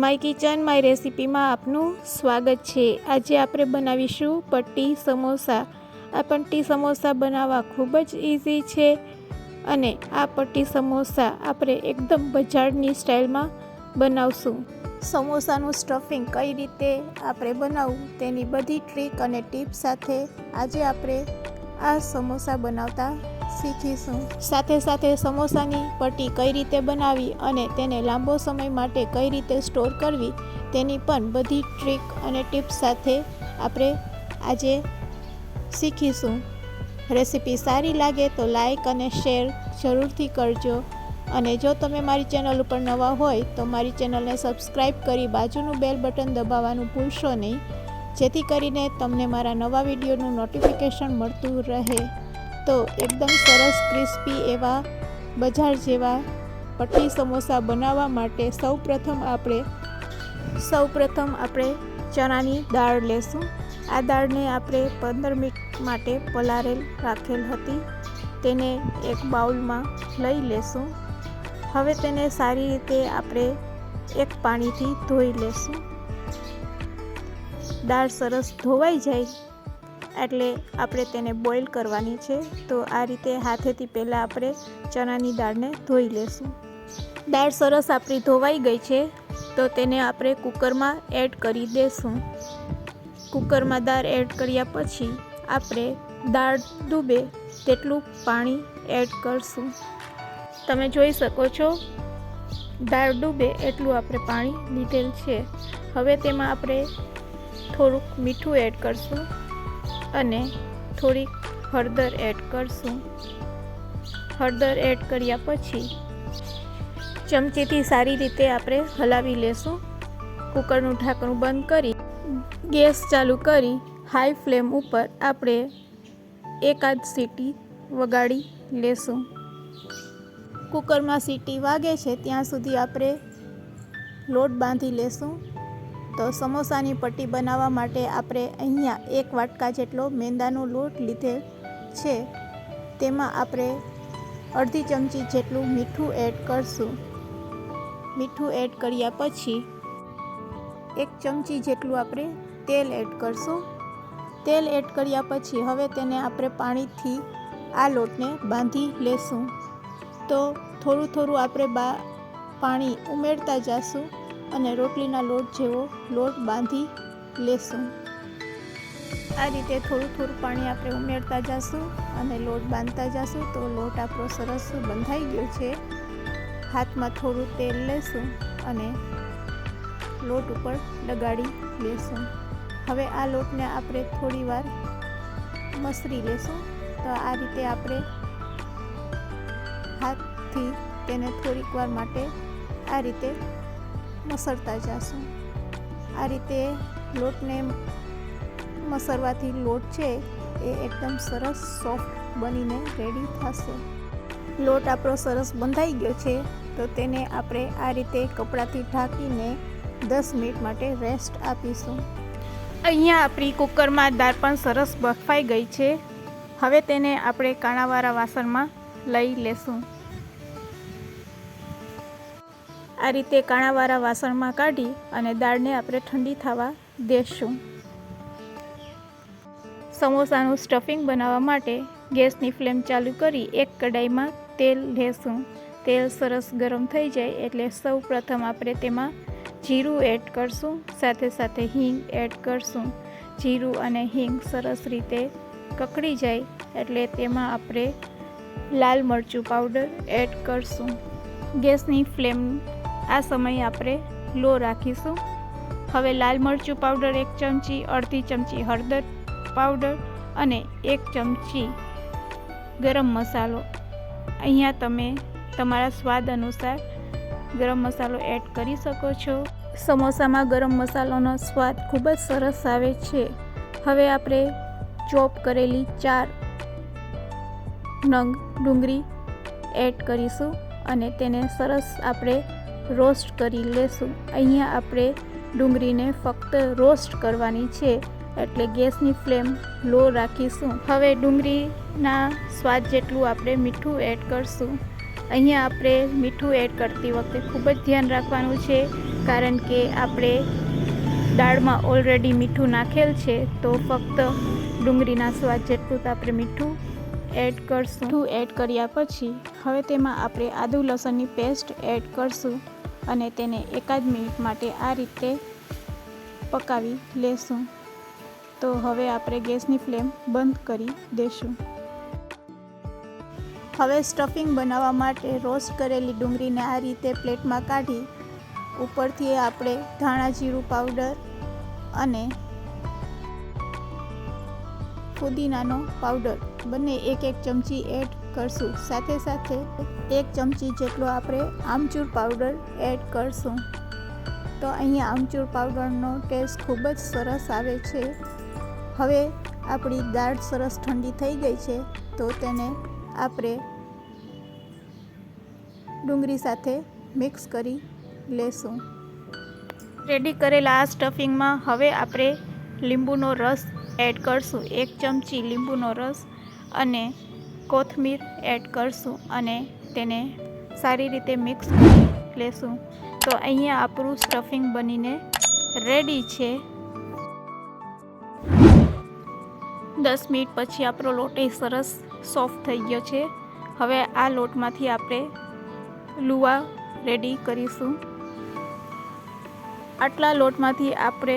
My kitchen, my રેસિપીમાં આપનું સ્વાગત છે. આજે આપણે બનાવીશું પટ્ટી સમોસા. આ પટ્ટી સમોસા બનાવવા ખૂબ જ ઇઝી છે અને આ પટ્ટી સમોસા આપણે એકદમ બજારની સ્ટાઇલમાં બનાવશું. સમોસાનું સ્ટફિંગ કઈ રીતે આપણે બનાવવું તેની બધી ટ્રીક અને ટીપ સાથે આજે આપણે આ સમોસા બનાવતા શીખીશું સાથે સાથે સમોસાની પટ્ટી કઈ રીતે બનાવી અને તેને લાંબો સમય માટે કઈ રીતે સ્ટોર કરવી, તેની પણ બધી ટ્રીક અને ટિપ્સ સાથે આપણે આજે શીખીશું. રેસીપી સારી લાગે તો લાઈક અને શેર જરૂરથી કરજો. અને જો તમે મારી ચેનલ ઉપર નવા હોય તો મારી ચેનલને સબસ્ક્રાઈબ કરી બાજુનું બેલ બટન દબાવવાનું ભૂલશો નહીં. જેથી કરીને તમને મારા નવા વિડીયોનું નોટિફિકેશન મળતું રહે. તો એકદમ સરસ, ક્રિસ્પી એવા બજાર જેવા પટ્ટી સમોસા બનાવવા માટે સૌ પ્રથમ આપણે સૌ પ્રથમ આપણે ચણાની દાળ લેશું. આ દાળને આપણે પંદર મિનિટ માટે પલારેલ રાખેલ હતી. તેને એક બાઉલમાં લઈ લેશું. હવે તેને સારી રીતે આપણે એક પાણીથી ધોઈ લેશું. દાળ સરસ ધોવાઈ જાય એટલે આપણે તેને બોઇલ કરવાની છે. તો આ રીતે હાથેથી પહેલાં આપણે ચણાની દાળને ધોઈ લેશું. દાળ સરસ આપણી ધોવાઈ ગઈ છે, તો તેને આપણે કુકરમાં એડ કરી દેશું. કુકરમાં દાળ એડ કર્યા પછી આપણે દાળ ડૂબે તેટલું પાણી એડ કરશું. તમે જોઈ શકો છો, દાળ ડૂબે એટલું આપણે પાણી લીધેલ છે. હવે તેમાં આપણે થોડુંક મીઠું એડ કરશું. અને થોડીક હળદર એડ કરશું. હળદર એડ કર્યા પછી ચમચીથી સારી રીતે આપણે હલાવી લેશું. કુકરનું ઢાંકણું બંધ કરી, ગેસ ચાલુ કરી, હાઈ ફ્લેમ ઉપર આપણે એકાદ સીટી વગાડી લેશું. કુકરમાં સીટી વાગે છે, ત્યાં સુધી આપણે લોટ બાંધી લેશું. તો સમોસાની પટ્ટી બનાવવા માટે આપણે અહીંયા એક વાટકા જેટલો મેંદાનો લોટ લીધેલ છે. તેમાં આપણે અડધી ચમચી જેટલું મીઠું એડ કરશું. મીઠું એડ કર્યા પછી એક ચમચી જેટલું આપણે તેલ એડ કરશું. તેલ એડ કર્યા પછી હવે તેને આપણે પાણીથી આ લોટને બાંધી લેશું. તો થોડું થોડું આપણે બા પાણી ઉમેરતા જઈશું અને રોટલીના લોટ જેવો લોટ બાંધી લેશું. આ રીતે થોડું થોડું પાણી આપણે ઉમેરતા જઈશું અને લોટ બાંધતા જઈશું તો લોટ આપણો સરસ બંધાઈ ગયો છે. હાથમાં થોડું તેલ લેશું અને લોટ ઉપર લગાડી લેશું. હવે આ લોટને આપણે થોડી વાર મસરી લેશું તો આ રીતે આપણે હાથથી તેને થોડીક વાર માટે આ રીતે મસળતા જશું. આ રીતે લોટને મસળવાથી લોટ છે એ એકદમ સરસ સોફ્ટ બનીને રેડી થશે. લોટ આપણો સરસ બંધાઈ ગયો છે, તો તેને આપણે આ રીતે કપડાથી ઢાંકીને દસ મિનિટ માટે રેસ્ટ આપીશું. અહીંયા આપણી કુકરમાં દાળ પણ સરસ બફાઈ ગઈ છે. હવે તેને આપણે કાણાવાળા વાસણમાં લઈ લેશું. આ રીતે કાણાવાળા વાસણમાં કાઢી અને દાળને આપણે ઠંડી થવા દેશું. સમોસાનું સ્ટફિંગ બનાવવા માટે ગેસની ફ્લેમ ચાલુ કરી એક કડાઈમાં તેલ લેશું. તેલ સરસ ગરમ થઈ જાય એટલે સૌ પ્રથમ આપણે તેમાં જીરું એડ કરશું, સાથે સાથે હિંગ એડ કરશું. જીરું અને હિંગ સરસ રીતે કકડી જાય એટલે તેમાં આપણે લાલ મરચું પાવડર એડ કરશું. ગેસની ફ્લેમ આ સમયે આપણે લો રાખીશું. હવે લાલ મરચું પાવડર એક ચમચી, અડધી ચમચી હળદર પાવડર અને એક ચમચી ગરમ મસાલો. અહીંયા તમે તમારા સ્વાદ અનુસાર ગરમ મસાલો એડ કરી શકો છો. સમોસામાં ગરમ મસાલાનો સ્વાદ ખૂબ જ સરસ આવે છે. હવે આપણે ચોપ કરેલી ચાર નંગ ડુંગળી એડ કરીશું અને તેને સરસ આપણે રોસ્ટ કરી લેશું. અહીંયા આપણે ડુંગળીને ફક્ત રોસ્ટ કરવાની છે, એટલે ગેસની ફ્લેમ લો રાખીશું. હવે ડુંગળીના સ્વાદ જેટલું આપણે મીઠું એડ કરશું. અહીંયા આપણે મીઠું એડ કરતી વખતે ખૂબ જ ધ્યાન રાખવાનું છે, કારણ કે આપણે દાળમાં ઓલરેડી મીઠું નાખેલ છે, તો ફક્ત ડુંગળીના સ્વાદ જેટલું તો આપણે મીઠું એડ કરશું. મીઠું એડ કર્યા પછી, હવે તેમાં આપણે આદુ લસણની પેસ્ટ એડ કરશું. અને તેને એકાદ મિનિટ માટે આ રીતે પકાવી લેશું. તો હવે આપણે ગેસની ફ્લેમ બંધ કરી દેશું. હવે સ્ટફિંગ બનાવવા માટે રોસ્ટ કરેલી ડુંગળીને આ રીતે પ્લેટમાં કાઢી ઉપરથી આપણે ધાણા જીરું પાવડર અને પુદીનાનો પાવડર. બંને એક એક ચમચી એડ કરશું. સાથે સાથે એક ચમચી જેટલો આપણે આમચૂર પાવડર એડ કરશું. તો અહીંયા આમચૂર પાવડરનો ટેસ્ટ ખૂબ જ સરસ આવે છે. હવે આપણી દાળ સરસ ઠંડી થઈ ગઈ છે, તો તેને આપણે ડુંગળી સાથે મિક્સ કરી લેશું. રેડી કરેલા આ સ્ટફિંગમાં હવે આપણે લીંબુનો રસ એડ કરશું. એક ચમચી લીંબુનો રસ અને કોથમીર એડ કરશું અને તેને સારી રીતે મિક્સ કરી લેશું. તો અહીંયા આપણું સ્ટફિંગ બનીને રેડી છે. દસ મિનિટ પછી આપણો લોટ એ સરસ સોફ્ટ થઈ ગયો છે. હવે આ લોટમાંથી આપણે લુવા રેડી કરીશું. આટલા લોટમાંથી આપણે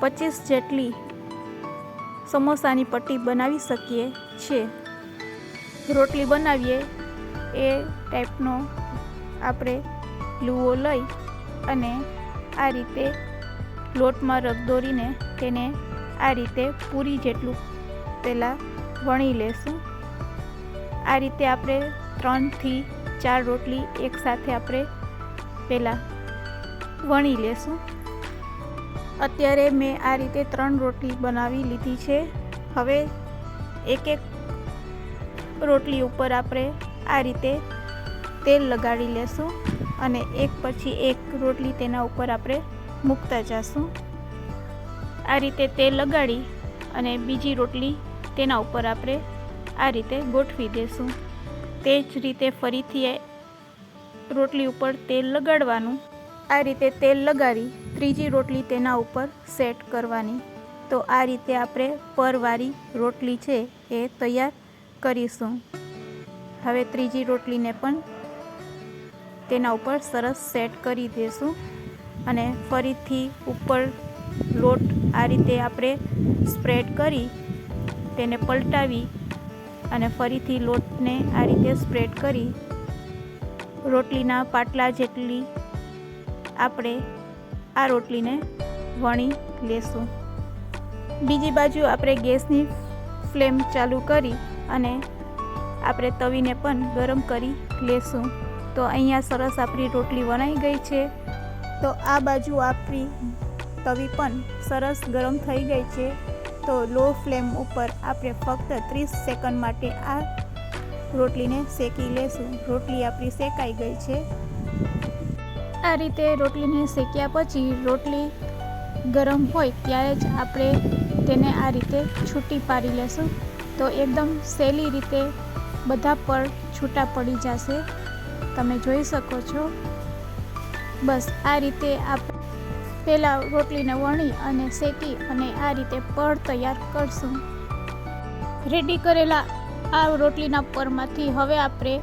પચીસ જેટલી સમોસાની પટ્ટી બનાવી શકીએ છીએ. રોટલી બનાવીએ, એ ટાઈપનો આપણે લુઓ લઈ અને આ રીતે લોટમાં રગદોરીને તેને આ રીતે પૂરી જેટલું પહેલાં વણી લેશું. આ રીતે આપણે ત્રણથી ચાર રોટલી એકસાથે આપણે પહેલાં વણી લેશું. અત્યારે મેં આ રીતે ત્રણ રોટલી બનાવી લીધી છે. હવે એક એક રોટલી ઉપર આપણે આ રીતે તેલ લગાડી લેશું અને એક પછી એક રોટલી તેના ઉપર આપણે મૂકતા જશું. આ રીતે તેલ લગાડી અને બીજી રોટલી તેના ઉપર આપણે આ રીતે ગોઠવી દેશું. તે જ રીતે ફરીથી રોટલી ઉપર તેલ લગાડવાનું. આ રીતે તેલ લગાડી ત્રીજી રોટલી તેના ઉપર સેટ કરવાની. તો આ રીતે આપણે પરવારી રોટલી છે એ તૈયાર કરીશું. હવે ત્રીજી રોટલીને પણ તેના ઉપર સરસ સેટ કરી દઈશું અને ફરીથી ઉપર લોટ આ રીતે આપણે સ્પ્રેડ કરી તેને પલટાવી અને ફરીથી લોટને આ રીતે સ્પ્રેડ કરી રોટલીના પાટલા જેટલી આપણે આ રોટલીને વણી લેશું. બીજી બાજુ આપણે ગેસની ફ્લેમ ચાલુ કરી અને આપણે તવીને પણ ગરમ કરી લેશું. તો અહીંયા સરસ આપણી રોટલી વણાઈ ગઈ છે. તો આ બાજુ આપણી તવી પણ સરસ ગરમ થઈ ગઈ છે. તો લો ફ્લેમ ઉપર આપણે ફક્ત ત્રીસ સેકન્ડ માટે આ રોટલીને શેકી લેશું. રોટલી આપણી શેકાઈ ગઈ છે. આ રીતે રોટલીને શેક્યા પછી રોટલી ગરમ હોય ત્યારે જ આપણે તેને આ રીતે છૂટી પાડી લેશું. તો એકદમ સહેલી રીતે બધા પર છૂટા પડી જશે. તમે જોઈ શકો છો. બસ આ રીતે આપણે પહેલાં રોટલીને વણી અને શેકી અને આ રીતે પડ તૈયાર કરશું. રેડી કરેલા આ રોટલીના પરમાંથી હવે આપણે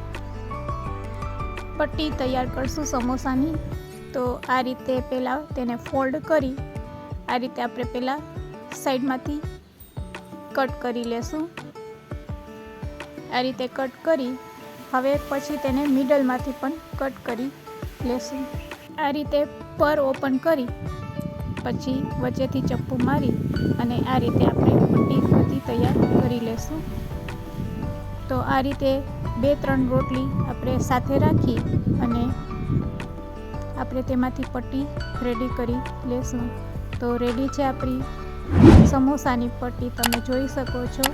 પટ્ટી તૈયાર કરશું સમોસાની. તો આ રીતે પહેલાં તેને ફોલ્ડ કરી, આ રીતે આપણે પહેલાં સાઈડમાંથી કટ કરી લેશું. આ રીતે કટ કરી હવે પછી તેને મિડલમાંથી પણ કટ કરી લેશું. આ રીતે પર ઓપન કરી પછી વચ્ચેથી ચપ્પુ મારી અને આ રીતે આપણે પટ્ટી બધી તૈયાર કરી લેશું. તો આ રીતે બે ત્રણ રોટલી આપણે સાથે રાખી અને આપણે તેમાંથી પટ્ટી રેડી કરી લેશું. તો રેડી છે આપણી સમોસાની પટ્ટી, તમે જોઈ શકો છો.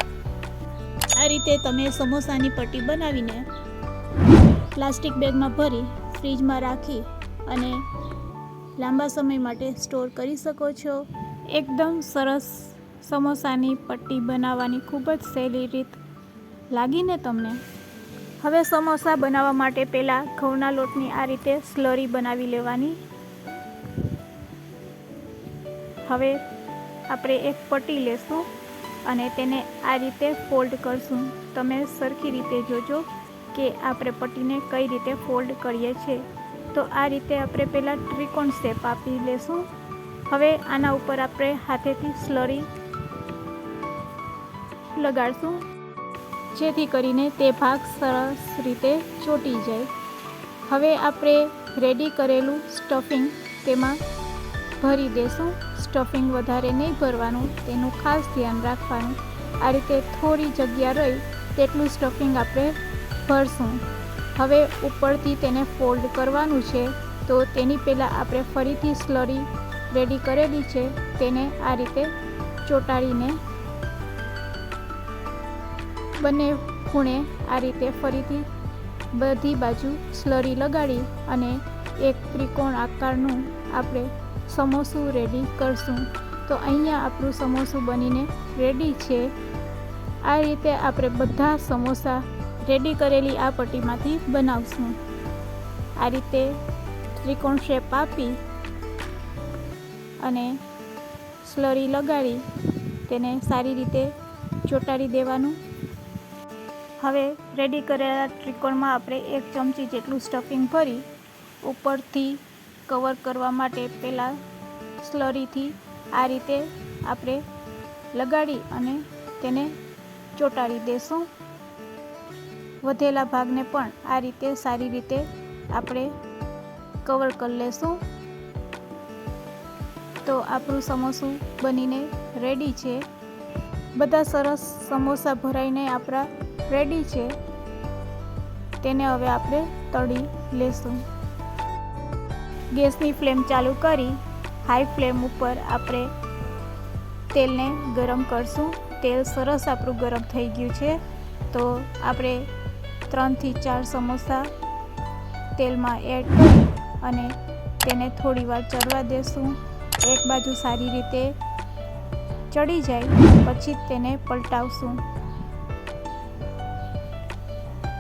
આ રીતે તમે સમોસાની પટ્ટી બનાવીને પ્લાસ્ટિક બેગમાં ભરી ફ્રીજમાં રાખી અને લાંબા સમય માટે સ્ટોર કરી શકો છો. એકદમ સરસ સમોસાની પટ્ટી બનાવવાની ખૂબ જ સહેલી રીત લાગીને તમને. હવે સમોસા બનાવવા માટે પહેલાં ઘઉંના લોટની આ રીતે સ્લરી બનાવી લેવાની. હવે આપણે એક પટ્ટી લેશું. અને તેને આ રીતે ફોલ્ડ કરશું. તમે સરખી રીતે જોજો કે આપણે પટ્ટીને કઈ રીતે ફોલ્ડ કરીએ છીએ. તો આ રીતે આપણે પહેલાં ત્રિકોણ શેપ આપી લેશું. હવે આના ઉપર આપણે હાથેથી સ્લરી લગાડશું. જેથી કરીને તે ભાગ સરસ રીતે ચોટી જાય. હવે આપણે રેડી કરેલું સ્ટફિંગ તેમાં ભરી દેશું. સ્ટફિંગ વધારે નહીં ભરવાનું, તેનું ખાસ ધ્યાન રાખવાનું. આ રીતે થોડી જગ્યા રહી, તેટલું સ્ટફિંગ આપણે ભરશું. હવે ઉપરથી તેને ફોલ્ડ કરવાનું છે, તો તેની પહેલાં આપણે ફરીથી સ્લરી રેડી કરેલી છે, તેને આ રીતે ચોંટાડીને બંને ખૂણે આ રીતે ફરીથી બધી બાજુ સ્લરી લગાડી અને એક ત્રિકોણ આકારનું આપણે સમોસું રેડી કરશું. તો અહીંયા આપણું સમોસું બનીને રેડી છે. આ રીતે આપણે બધા સમોસા રેડી કરેલી આ પટ્ટીમાંથી બનાવશું. આ રીતે ત્રિકોણ શેપ આપી અને સ્લરી લગાડી તેને સારી રીતે ચોંટાડી દેવાનું. હવે રેડી કરેલા ત્રિકોણમાં આપણે એક ચમચી જેટલું સ્ટફિંગ ભરી ઉપરથી કવર કરવા માટે પહેલાં સ્લરીથી આ રીતે આપણે લગાડી અને તેને ચોંટાડી દેશું. વધેલા ભાગને પણ આ રીતે સારી રીતે આપણે કવર કરી લેશું. તો આપણું સમોસું બનીને રેડી છે. બધા સરસ સમોસા ભરાઈને આપણા રેડી છે. તેને હવે આપણે તળી લેશું. ગેસની ફ્લેમ ચાલુ કરી હાઈ ફ્લેમ ઉપર આપણે તેલને ગરમ કરશું. તેલ સરસ આપણું ગરમ થઈ ગયું છે. તો આપણે ત્રણથી ચાર સમોસા તેલમાં એડ કરી અને તેને થોડી વાર ચડવા દેશું. એક બાજુ સારી રીતે ચડી જાય, પછી તેને પલટાવશું.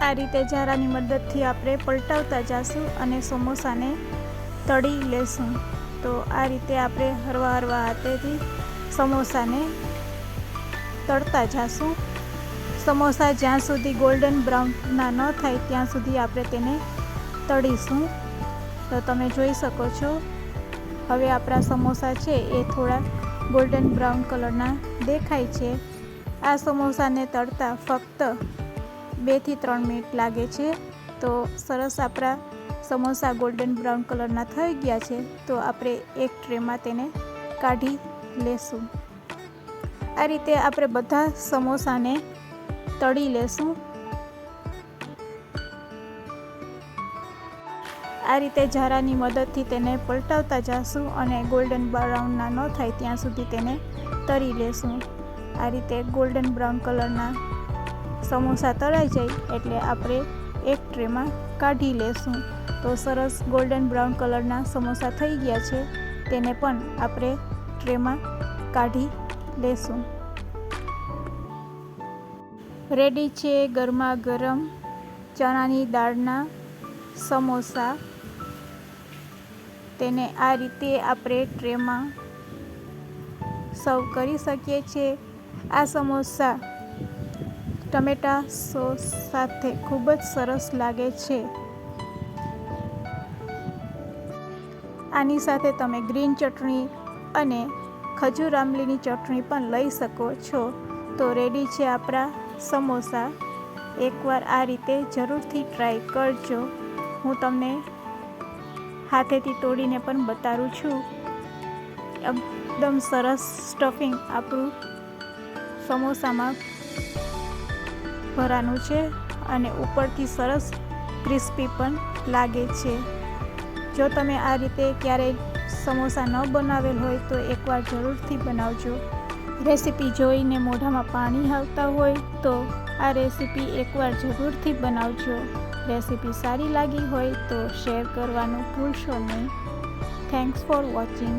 આ રીતે જારાની મદદથી આપણે પલટાવતા જઈશું અને સમોસાને તળી લેશું. તો આ રીતે આપણે હરવા હરવા હાથેથી સમોસાને તળતા જાશું. સમોસા જ્યાં સુધી ગોલ્ડન બ્રાઉનના ન થાય ત્યાં સુધી આપણે તેને તળીશું. તો તમે જોઈ શકો છો, હવે આપણા સમોસા છે એ થોડા ગોલ્ડન બ્રાઉન કલરના દેખાય છે. આ સમોસાને તળતા ફક્ત બેથી ત્રણ મિનિટ લાગે છે. તો સરસ આપણા સમોસા ગોલ્ડન બ્રાઉન કલરના થઈ ગયા છે, તો આપણે એક ટ્રેમાં તેને કાઢી લેશું. આ રીતે આપણે બધા સમોસાને તળી લેશું. આ રીતે ઝારાની મદદથી તેને પલટાવતા જઈશું અને ગોલ્ડન બ્રાઉનના ન થાય ત્યાં સુધી તેને તળી લેશું. આ રીતે ગોલ્ડન બ્રાઉન કલરના સમોસા તળાઈ જાય એટલે આપણે એક ટ્રેમાં કાઢી લેશું. તો સરસ ગોલ્ડન બ્રાઉન કલરના સમોસા થઈ ગયા છે. તેને પણ આપણે ટ્રેમાં કાઢી લેશું. રેડી છે ગરમા ગરમ ચણાની દાળના સમોસા. તેને આ રીતે આપણે ટ્રેમાં સર્વ કરી શકીએ છીએ. આ સમોસા ટમેટા સોસ સાથે ખૂબ જ સરસ લાગે છે. આની સાથે તમે ગ્રીન ચટણી અને ખજૂર આંબલીની ચટણી પણ લઈ શકો છો. તો રેડી છે આપણા સમોસા. એકવાર આ રીતે જરૂરથી ટ્રાય કરજો. હું તમને હાથેથી તોડીને પણ બતાવું છું. એકદમ સરસ સ્ટફિંગ આપણું સમોસામાં ભરાનું છે અને ઉપરથી સરસ ક્રિસ્પી પણ લાગે છે. જો તમે આ રીતે ક્યારેય સમોસા ન બનાવેલ હોય તો એકવાર જરૂરથી બનાવજો. રેસીપી જોઈને મોઢામાં પાણી આવતા હોય તો આ રેસીપી એકવાર જરૂરથી બનાવજો. રેસીપી સારી લાગી હોય તો શેર કરવાનું ભૂલશો નહીં. Thanks for watching